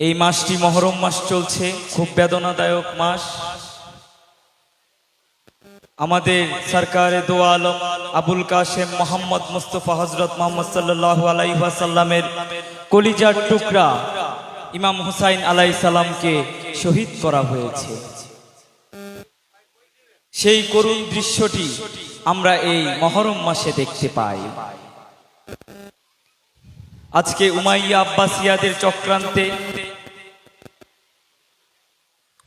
এই মাসটি মহরম মাস চলছে, খুব বেদনাদায়ক মাস। আমাদের সরকারে দো আলম আবুল কাশেম মোহাম্মদ মুস্তফা হজরত মোহাম্মদ সাল্লাহ আলাইসাল্লামের কলিজার টুকরা ইমাম হুসাইন আলাই সালামকে শহীদ করা হয়েছে। সেই করুণ দৃশ্যটি আমরা এই মহরম মাসে দেখতে পাই। আজকে উমাইয়া আব্বাসিয়াদের চক্রান্তে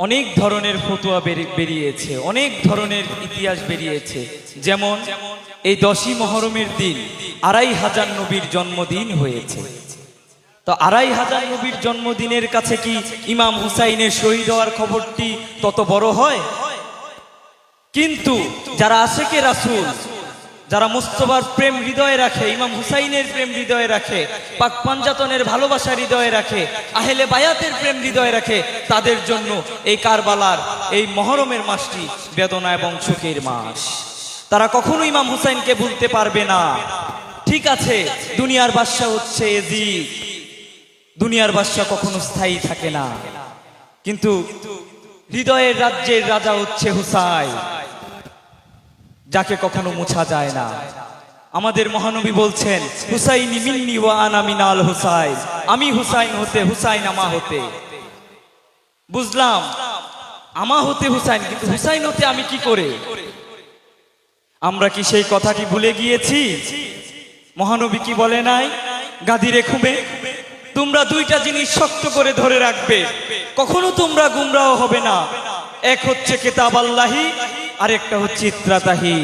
অনেক ধরনের ফতুয়া বেরি- বেরিয়েছে, অনেক ধরনের ইতিহাস বেরিয়েছে। যেমন, এই দশই মহরমের দিন আড়াই হাজার নবীর জন্মদিন হয়েছে। তো আড়াই হাজার নবীর জন্মদিনের কাছে কি ইমাম হুসাইনের শহীদ হওয়ার খবরটি তত বড় হয়? কিন্তু যারা আশেকে রাসূল যারা মুস্তফার প্রেম হৃদয়ে রাখে, ইমাম হুসাইনের প্রেম হৃদয়ে রাখে, পাক পাঞ্জাতনের ভালোবাসা হৃদয়ে রাখে, আহেলে বায়াতের প্রেম হৃদয়ে রাখে, তাদের জন্য এই কারবালার এই মহরমের মাসটি বেদনা এবং সুখের মাস। তারা কখনো ইমাম হুসাইনকে ভুলতে পারবে না। ঠিক আছে, দুনিয়ার বাদশা হচ্ছে এজিদ দুনিয়ার বাদশা কখনো স্থায়ী থাকে না। কিন্তু হৃদয়ের রাজ্যের রাজা হচ্ছে হুসাইন। যাকে কখনো মুছা যায় না। আমাদের মহানবী বলছেন, হুসাইনি মিন্নি ওয়া আনা মিনাল হুসাইন। আমি হুসাইন হতে হুসাইন, আমা হতে। বুঝলাম, আমা হতে হুসাইন, কিন্তু হুসাইন হতে আমি কি করে? আমরা কি সেই কথাটি ভুলে গিয়েছি? মহানবী কি বলে নাই? গাদি রেখুবে। তোমরা দুইটা জিনিস শক্ত করে ধরে রাখবে। কখনো তোমরা গুমরাও হবে না। এক হচ্ছে কেতাব আল্লাহি আরেকটা হচ্ছে ইত্রাতাহি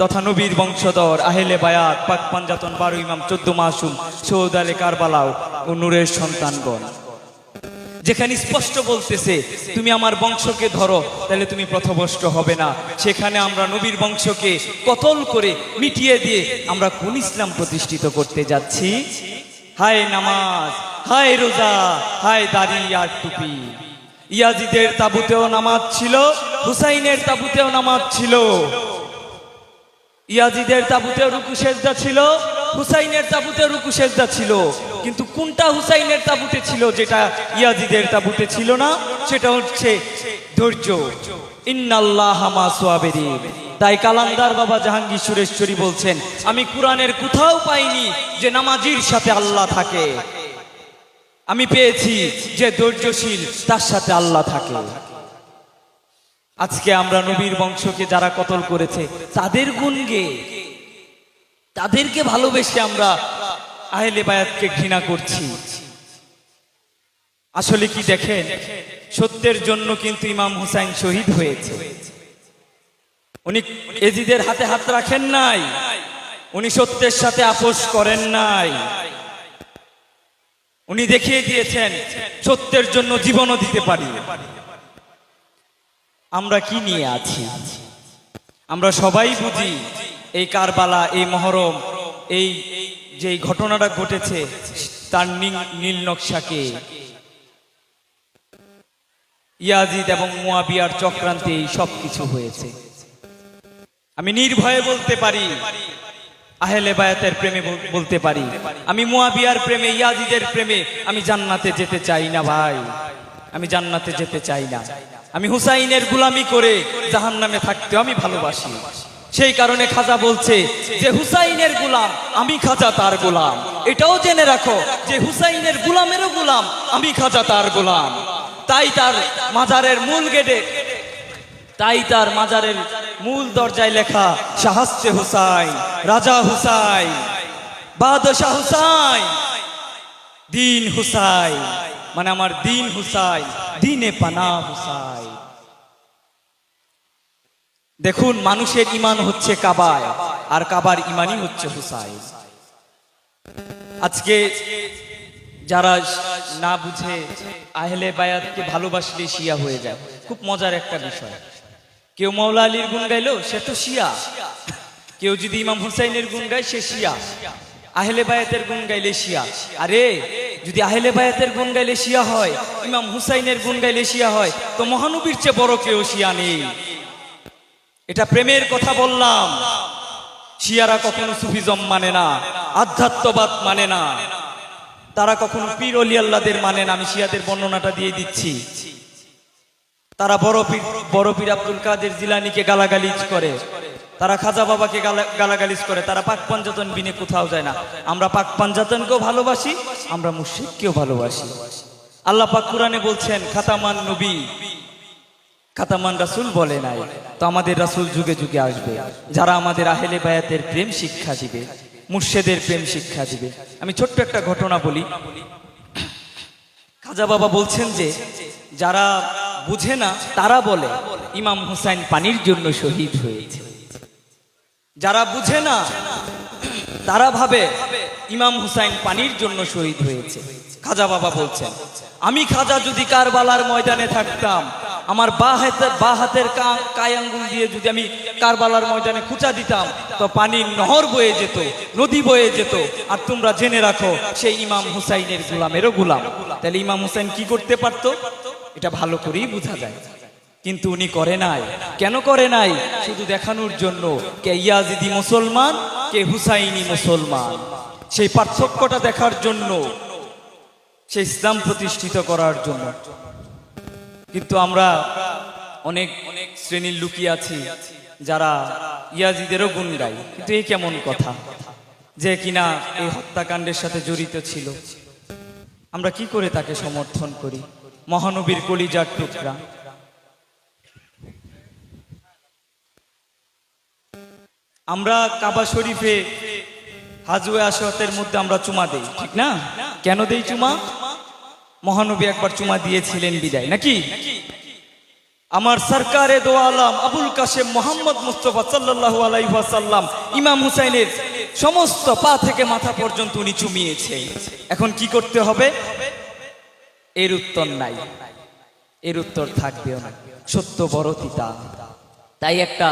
তথা নবীর বংশধর আহেলে বায়াত, পাক পাঞ্জাতন বারো ইমাম, চোদ্দ মাসুম, সৌদ আলে কারবালাও ও নূরের সন্তানগণ। যেখানে স্পষ্ট বলতেছে, তুমি আমার বংশকে ধরো, তাহলে তুমি প্রথভষ্ট হবে না। সেখানে আমরা নবীর বংশকে কতল করে মিটিয়ে দিয়ে আমরা কোন ইসলাম প্রতিষ্ঠিত করতে যাচ্ছি? হায় নামাজ, হায় রোজা, হায় দাড়ি আর টুপি। ইয়াজিদের তাবুতেও নামাজ ছিল হুসাইনের তাবুতেও নামাজ ছিল। ইয়াজিদের তাবুতে রুকু সেজদা ছিল, হুসাইনের তাবুতে রুকু সেজদা ছিল। কিন্তু কোনটা হুসাইনের তাবুতে ছিল যেটা ইয়াজিদের তাবুতে ছিল না, সেটা হচ্ছে ধৈর্য। তাই কালান্দার বাবা জাহাঙ্গীর সুরেশ্বরী বলছেন, আমি কোরআনের কোথাও পাইনি যে নামাজির সাথে আল্লাহ থাকে। আমি পেয়েছি যে ধৈর্যশীল, তার সাথে আল্লাহ থাকে। আজকে আমরা নবীর বংশকে যারা কতল করেছে, তাদের গুণগে তাদেরকে ভালোবেসে আমরা আহলে বায়াতকে ঘৃণা করছি। আসলে কি দেখেন, সত্যের জন্য কিন্তু ইমাম হুসাইন শহীদ হয়েছে। উনি এজিদের হাতে হাত রাখেন নাই, উনি সত্যের সাথে আপোষ করেন নাই। উনি দেখিয়ে দিয়েছেন, সত্যের জন্য জীবনও দিতে পারি। আমরা কি নিয়ে আছি? আমরা সবাই বুঝি এই কারবালা, এই মহরম, এই যে ঘটনাটা ঘটেছে, তার নীল- নকশাকে। ইয়াজিদ এবং মুয়াবিয়ার চক্রান্তে এই সব কিছু হয়েছে। আমি নির্ভয়ে বলতে পারি, আহেলে বায়াতের প্রেমে বলতে পারি। আমি মুয়াবিয়ার প্রেমে, ইয়াজিদের প্রেমে আমি জান্নাতে যেতে চাই না ভাই। আমি জান্নাতে যেতে চাই না। আমি হুসাইনের গুলামি করে জাহান নামে থাকতে আমি ভালোবাসি। সেই কারণে খাজা বলছে যে, হুসাইনের গুলাম, আমি খাজা তার গোলাম। এটাও জেনে রাখো যে, হুসাইনের গুলামেরও গুলাম, আমি খাজা তার গোলাম। তাই তার মাজারের মূল গেটে, তাই তার মাজারের মূল দরজায় লেখা শাহাস্তে হুসাইন, রাজা হুসাইন, বাদশাহ হুসাইন, দিন হুসাইন। মানে আমার দিন হুসাইন, দিনে পানা হুসাইন। দেখুন, মানুষের ইমান হচ্ছে কাবায়, আর কাবার ইমানই হচ্ছে হুসাইন। আজকে যারা না বুঝে আহলে বায়াতকে ভালোবাসলে শিয়া হয়ে যায়, খুব মজার একটা বিষয়। কেউ মৌলা আলীর গুণ গাইলো, সে তো শিয়া। কেউ যদি ইমাম হুসাইনের গুণ গায়, সে শিয়া। আহলে বায়াতের গুণ গাইলে শিয়া। আরে যদি আহলে বায়াতের গুণ গাইলে শিয়া হয়, ইমাম হুসাইনের গুণ গাইলে শিয়া হয়, তো মহানবীর চেয়ে বড় কেউ শিয়া নেই। এটা প্রেমের কথা বললাম। শিয়ারা কখনো সুফিজম মানে না, আধ্যাত্মবাদ মানে না। তারা কখনো পীর অলি আল্লাহদের মানে না, আমি শিয়াদের বর্ণনাটা দিয়ে দিচ্ছি। তারা বড় পীর বড় পীর আব্দুল কাদের জিলানিকে গালাগালিজ করে। তারা খাজা বাবাকে গালা- গালাগালিজ করে, তারা পাক পাঞ্জাতন বিনে কোথাও যায় না। আমরা পাক পাঞ্জাতনকেও ভালোবাসি, আমরা মুর্শিদকেও ভালোবাসি। আল্লাহ পাক কোরআনে বলছেন, খাতামান নবী। খাতামান রাসূল বলে নাই, তো আমাদের রাসূল যুগে যুগে আসবে। যারা আমাদের আহেলে বায়াতের প্রেম শিক্ষা দিবে, মুর্শেদের প্রেম শিক্ষা দিবে। আমি ছোট্ট একটা ঘটনা বলি। খাজা বাবা বলছেন যে, যারা বুঝে না, তারা বলে, ইমাম হুসাইন পানির জন্য শহীদ হয়েছে। যারা বুঝে না, তারা ভাবে ইমাম হুসাইন পানির জন্য শহীদ হয়েছে। খাজা বাবা বলছেন, আমি খাজা যদি কারবালার ময়দানে থাকতাম, আমার বা হাতের বা হাতের কা- কায় আঙ্গুল দিয়ে যদি আমি কারবালার ময়দানে খুঁচা দিতাম, তো পানির নহর বয়ে যেত, নদী বয়ে যেত। আর তোমরা জেনে রাখো, সেই ইমাম হুসাইনের গোলামেরও গোলাম। তাহলে ইমাম হুসাইন কি করতে পারতো? এটা ভালো করেই বোঝা যায়। কিন্তু উনি করে নাই। কেন করে নাই? শুধু দেখানোর জন্য। কে ইয়াজিদি মুসলমান, কে হুসাইনি মুসলমান। সেই পার্থক্যটা দেখার জন্য, সেই ইসলাম প্রতিষ্ঠিত করার জন্য। কিন্তু আমরা অনেক অনেক শ্রেণির লুকিয়ে আছি, যারা ইয়াজিদেরও গুণ গাই কিন্তু এই কেমন কথা? যে কিনা এই হত্যাকাণ্ডের সাথে জড়িত ছিল। আমরা কি করে তাকে সমর্থন করি? মহানবীর কলিজার টুকরা। আমরা কাবা শরীফে হাজুয়ে আসতের মধ্যে আমরা চুমা দেই, ঠিক না? কেন দেই চুমা? মহানবী একবার চুমা দিয়েছিলেন বিদায়, নাকি? আমার সরকারে দো আলাম আবুল কাশেম মোহাম্মদ মুস্তফা সাল্লাল্লাহু আলাইহি ওয়াসাল্লাম, ইমাম হুসাইনের সমস্ত পা থেকে মাথা পর্যন্ত উনি চুমিয়েছে এখন কি করতে হবে? এর উত্তর নাই। এর উত্তর থাকবেও না। সত্য বড় তিতা তাই একটা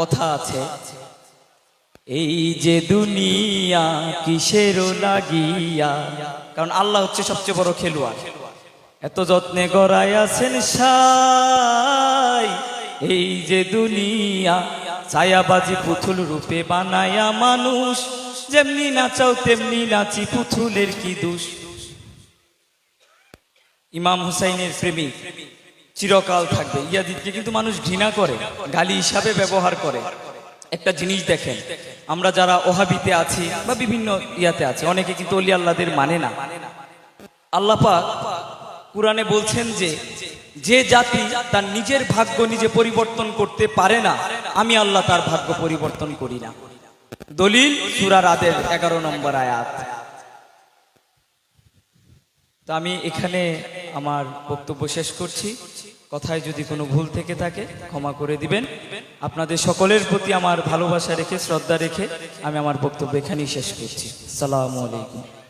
কথা আছে। এই যে দুনিয়া কিসের লাগিয়া? কারণ আল্লাহ হচ্ছে সবচেয়ে বড় খেলোয়াড়। এত যত্নে গড়াই আছেন সাই। এই যে দুনিয়া ছায়াবাজি পুতুল রূপে বানায়া মানুষ। যেমনি নাচাও, তেমনি নাচি পুতুলের কি দোষ? ইমাম হুসাইনের প্রেমিক চিরকাল থাকবে। ইয়াজিদকে কিন্তু মানুষ ঘৃণা করে, গালি হিসাবে ব্যবহার করে। একটা জিনিস দেখেন, আমরা যারা ওহাবিতে আছি বা বিভিন্ন ইয়াতে আছে, অনেকে কিন্তু অলি আল্লাহদের মানে না। আল্লাহ পাক কোরআনে বলছেন যে যে জাতি তার নিজের ভাগ্য নিজে পরিবর্তন করতে পারে না, আমি আল্লাহ তার ভাগ্য পরিবর্তন করি না। দলিল সুরার আদের এগারো নম্বর আয়াত। তো আমি এখানে আমার বক্তব্য শেষ করছি। কথায় যদি কোনো ভুল থেকে থাকে, ক্ষমা করে দিবেন। আপনাদের সকলের প্রতি আমার ভালোবাসা রেখে, শ্রদ্ধা রেখে আমি আমার বক্তব্য এখানেই শেষ করছি। সালামু আলাইকুম।